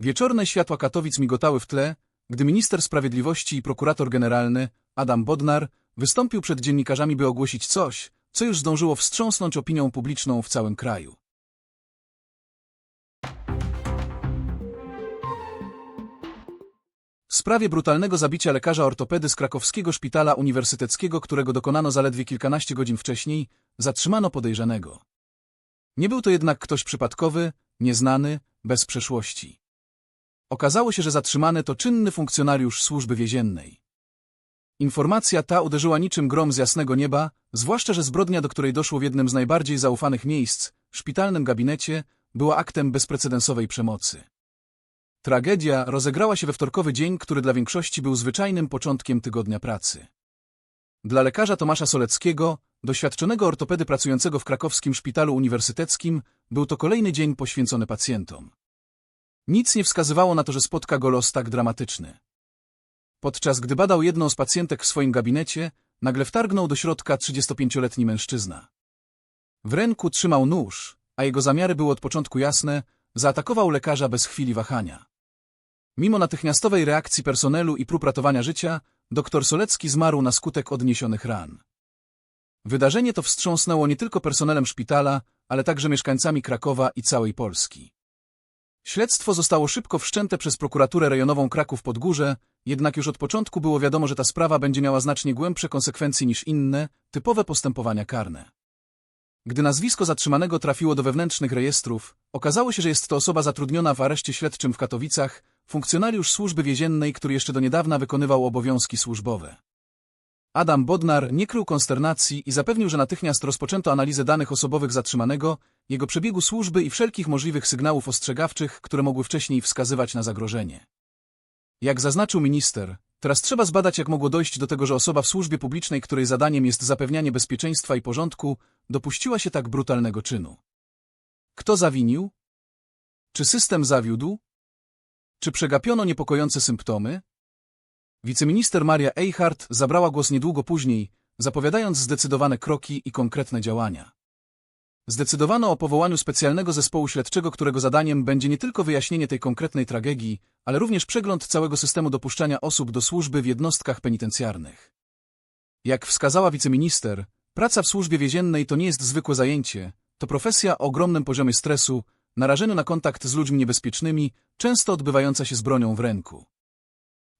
Wieczorne światła Katowic migotały w tle, gdy minister sprawiedliwości i prokurator generalny Adam Bodnar wystąpił przed dziennikarzami, by ogłosić coś, co już zdążyło wstrząsnąć opinią publiczną w całym kraju. W sprawie brutalnego zabicia lekarza ortopedy z krakowskiego szpitala uniwersyteckiego, którego dokonano zaledwie kilkanaście godzin wcześniej, zatrzymano podejrzanego. Nie był to jednak ktoś przypadkowy, nieznany, bez przeszłości. Okazało się, że zatrzymany to czynny funkcjonariusz służby więziennej. Informacja ta uderzyła niczym grom z jasnego nieba, zwłaszcza, że zbrodnia, do której doszło w jednym z najbardziej zaufanych miejsc, szpitalnym gabinecie, była aktem bezprecedensowej przemocy. Tragedia rozegrała się we wtorkowy dzień, który dla większości był zwyczajnym początkiem tygodnia pracy. Dla lekarza Tomasza Soleckiego, doświadczonego ortopedy pracującego w krakowskim szpitalu uniwersyteckim, był to kolejny dzień poświęcony pacjentom. Nic nie wskazywało na to, że spotka go los tak dramatyczny. Podczas gdy badał jedną z pacjentek w swoim gabinecie, nagle wtargnął do środka 35-letni mężczyzna. W ręku trzymał nóż, a jego zamiary były od początku jasne, zaatakował lekarza bez chwili wahania. Mimo natychmiastowej reakcji personelu i prób ratowania życia, dr Solecki zmarł na skutek odniesionych ran. Wydarzenie to wstrząsnęło nie tylko personelem szpitala, ale także mieszkańcami Krakowa i całej Polski. Śledztwo zostało szybko wszczęte przez prokuraturę rejonową Kraków-Podgórze, jednak już od początku było wiadomo, że ta sprawa będzie miała znacznie głębsze konsekwencje niż inne, typowe postępowania karne. Gdy nazwisko zatrzymanego trafiło do wewnętrznych rejestrów, okazało się, że jest to osoba zatrudniona w areszcie śledczym w Katowicach, funkcjonariusz służby więziennej, który jeszcze do niedawna wykonywał obowiązki służbowe. Adam Bodnar nie krył konsternacji i zapewnił, że natychmiast rozpoczęto analizę danych osobowych zatrzymanego, jego przebiegu służby i wszelkich możliwych sygnałów ostrzegawczych, które mogły wcześniej wskazywać na zagrożenie. Jak zaznaczył minister, teraz trzeba zbadać, jak mogło dojść do tego, że osoba w służbie publicznej, której zadaniem jest zapewnianie bezpieczeństwa i porządku, dopuściła się tak brutalnego czynu. Kto zawinił? Czy system zawiódł? Czy przegapiono niepokojące symptomy? Wiceminister Maria Eichhardt zabrała głos niedługo później, zapowiadając zdecydowane kroki i konkretne działania. Zdecydowano o powołaniu specjalnego zespołu śledczego, którego zadaniem będzie nie tylko wyjaśnienie tej konkretnej tragedii, ale również przegląd całego systemu dopuszczania osób do służby w jednostkach penitencjarnych. Jak wskazała wiceminister, praca w służbie więziennej to nie jest zwykłe zajęcie, to profesja o ogromnym poziomie stresu, narażeniu na kontakt z ludźmi niebezpiecznymi, często odbywająca się z bronią w ręku.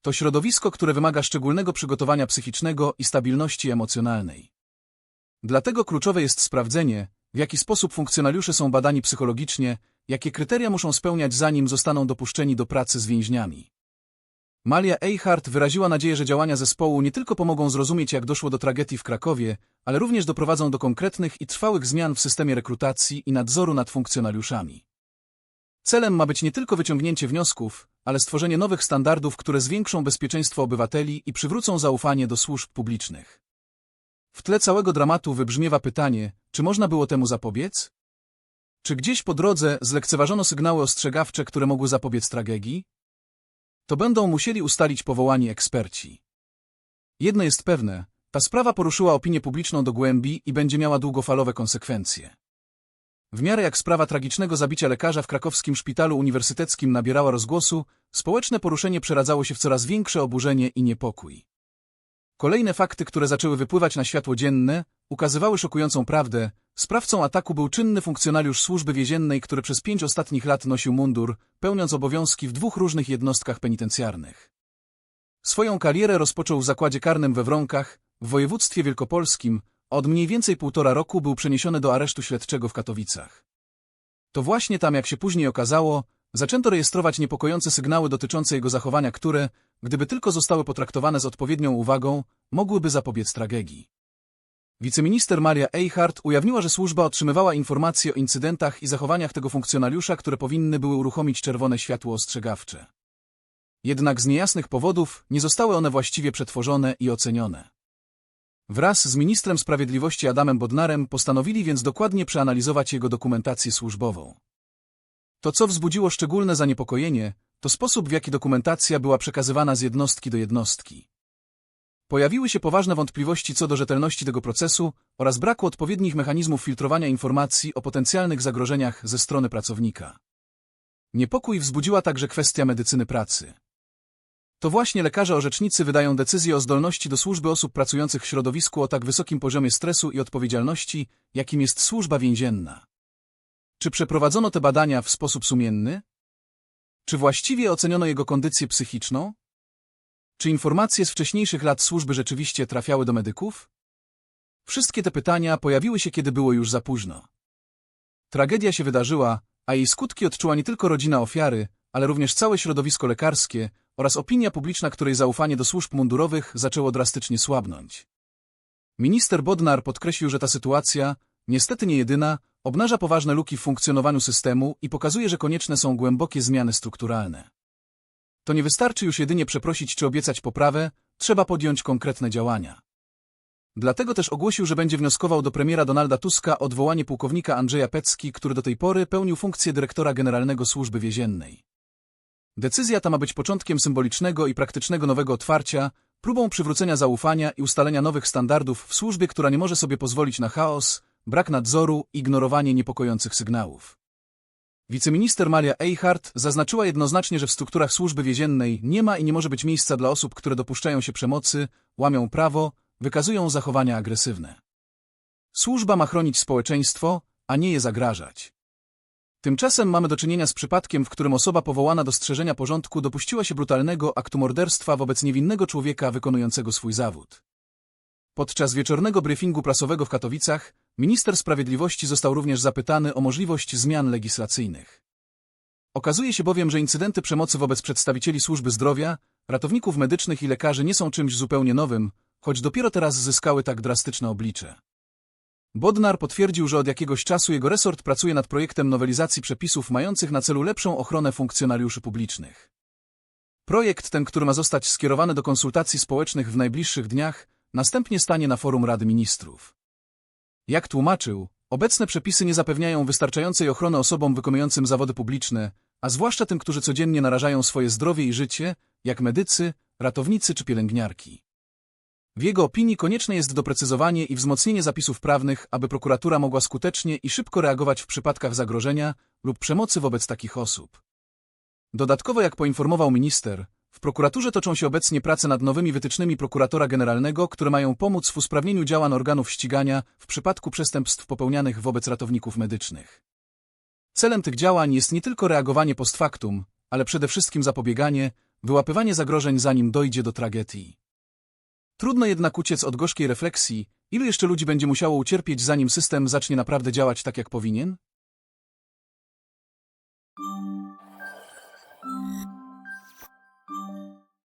To środowisko, które wymaga szczególnego przygotowania psychicznego i stabilności emocjonalnej. Dlatego kluczowe jest sprawdzenie, w jaki sposób funkcjonariusze są badani psychologicznie, jakie kryteria muszą spełniać zanim zostaną dopuszczeni do pracy z więźniami. Malia Eichhardt wyraziła nadzieję, że działania zespołu nie tylko pomogą zrozumieć, jak doszło do tragedii w Krakowie, ale również doprowadzą do konkretnych i trwałych zmian w systemie rekrutacji i nadzoru nad funkcjonariuszami. Celem ma być nie tylko wyciągnięcie wniosków, ale stworzenie nowych standardów, które zwiększą bezpieczeństwo obywateli i przywrócą zaufanie do służb publicznych. W tle całego dramatu wybrzmiewa pytanie, czy można było temu zapobiec? Czy gdzieś po drodze zlekceważono sygnały ostrzegawcze, które mogły zapobiec tragedii? To będą musieli ustalić powołani eksperci. Jedno jest pewne, ta sprawa poruszyła opinię publiczną do głębi i będzie miała długofalowe konsekwencje. W miarę jak sprawa tragicznego zabicia lekarza w krakowskim szpitalu uniwersyteckim nabierała rozgłosu, społeczne poruszenie przeradzało się w coraz większe oburzenie i niepokój. Kolejne fakty, które zaczęły wypływać na światło dzienne, ukazywały szokującą prawdę. Sprawcą ataku był czynny funkcjonariusz służby więziennej, który przez pięć ostatnich lat nosił mundur, pełniąc obowiązki w dwóch różnych jednostkach penitencjarnych. Swoją karierę rozpoczął w zakładzie karnym we Wronkach, w województwie wielkopolskim, od mniej więcej półtora roku był przeniesiony do aresztu śledczego w Katowicach. To właśnie tam, jak się później okazało, zaczęto rejestrować niepokojące sygnały dotyczące jego zachowania, które, gdyby tylko zostały potraktowane z odpowiednią uwagą, mogłyby zapobiec tragedii. Wiceminister Maria Eichhardt ujawniła, że służba otrzymywała informacje o incydentach i zachowaniach tego funkcjonariusza, które powinny były uruchomić czerwone światło ostrzegawcze. Jednak z niejasnych powodów nie zostały one właściwie przetworzone i ocenione. Wraz z ministrem sprawiedliwości Adamem Bodnarem postanowili więc dokładnie przeanalizować jego dokumentację służbową. To, co wzbudziło szczególne zaniepokojenie, to sposób, w jaki dokumentacja była przekazywana z jednostki do jednostki. Pojawiły się poważne wątpliwości co do rzetelności tego procesu oraz braku odpowiednich mechanizmów filtrowania informacji o potencjalnych zagrożeniach ze strony pracownika. Niepokój wzbudziła także kwestia medycyny pracy. To właśnie lekarze orzecznicy wydają decyzje o zdolności do służby osób pracujących w środowisku o tak wysokim poziomie stresu i odpowiedzialności, jakim jest służba więzienna. Czy przeprowadzono te badania w sposób sumienny? Czy właściwie oceniono jego kondycję psychiczną? Czy informacje z wcześniejszych lat służby rzeczywiście trafiały do medyków? Wszystkie te pytania pojawiły się, kiedy było już za późno. Tragedia się wydarzyła, a jej skutki odczuła nie tylko rodzina ofiary, ale również całe środowisko lekarskie oraz opinia publiczna, której zaufanie do służb mundurowych zaczęło drastycznie słabnąć. Minister Bodnar podkreślił, że ta sytuacja, niestety nie jedyna, obnaża poważne luki w funkcjonowaniu systemu i pokazuje, że konieczne są głębokie zmiany strukturalne. To nie wystarczy już jedynie przeprosić czy obiecać poprawę, trzeba podjąć konkretne działania. Dlatego też ogłosił, że będzie wnioskował do premiera Donalda Tuska o odwołanie pułkownika Andrzeja Pecki, który do tej pory pełnił funkcję dyrektora generalnego służby więziennej. Decyzja ta ma być początkiem symbolicznego i praktycznego nowego otwarcia, próbą przywrócenia zaufania i ustalenia nowych standardów w służbie, która nie może sobie pozwolić na chaos, brak nadzoru ignorowanie niepokojących sygnałów. Wiceminister Maria Eichhardt zaznaczyła jednoznacznie, że w strukturach służby więziennej nie ma i nie może być miejsca dla osób, które dopuszczają się przemocy, łamią prawo, wykazują zachowania agresywne. Służba ma chronić społeczeństwo, a nie je zagrażać. Tymczasem mamy do czynienia z przypadkiem, w którym osoba powołana do strzeżenia porządku dopuściła się brutalnego aktu morderstwa wobec niewinnego człowieka wykonującego swój zawód. Podczas wieczornego briefingu prasowego w Katowicach minister sprawiedliwości został również zapytany o możliwość zmian legislacyjnych. Okazuje się bowiem, że incydenty przemocy wobec przedstawicieli służby zdrowia, ratowników medycznych i lekarzy nie są czymś zupełnie nowym, choć dopiero teraz zyskały tak drastyczne oblicze. Bodnar potwierdził, że od jakiegoś czasu jego resort pracuje nad projektem nowelizacji przepisów mających na celu lepszą ochronę funkcjonariuszy publicznych. Projekt ten, który ma zostać skierowany do konsultacji społecznych w najbliższych dniach, następnie stanie na forum Rady Ministrów. Jak tłumaczył, obecne przepisy nie zapewniają wystarczającej ochrony osobom wykonującym zawody publiczne, a zwłaszcza tym, którzy codziennie narażają swoje zdrowie i życie, jak medycy, ratownicy czy pielęgniarki. W jego opinii konieczne jest doprecyzowanie i wzmocnienie zapisów prawnych, aby prokuratura mogła skutecznie i szybko reagować w przypadkach zagrożenia lub przemocy wobec takich osób. Dodatkowo, jak poinformował minister, w prokuraturze toczą się obecnie prace nad nowymi wytycznymi prokuratora generalnego, które mają pomóc w usprawnieniu działań organów ścigania w przypadku przestępstw popełnianych wobec ratowników medycznych. Celem tych działań jest nie tylko reagowanie post factum, ale przede wszystkim zapobieganie, wyłapywanie zagrożeń zanim dojdzie do tragedii. Trudno jednak uciec od gorzkiej refleksji, ilu jeszcze ludzi będzie musiało ucierpieć zanim system zacznie naprawdę działać tak jak powinien?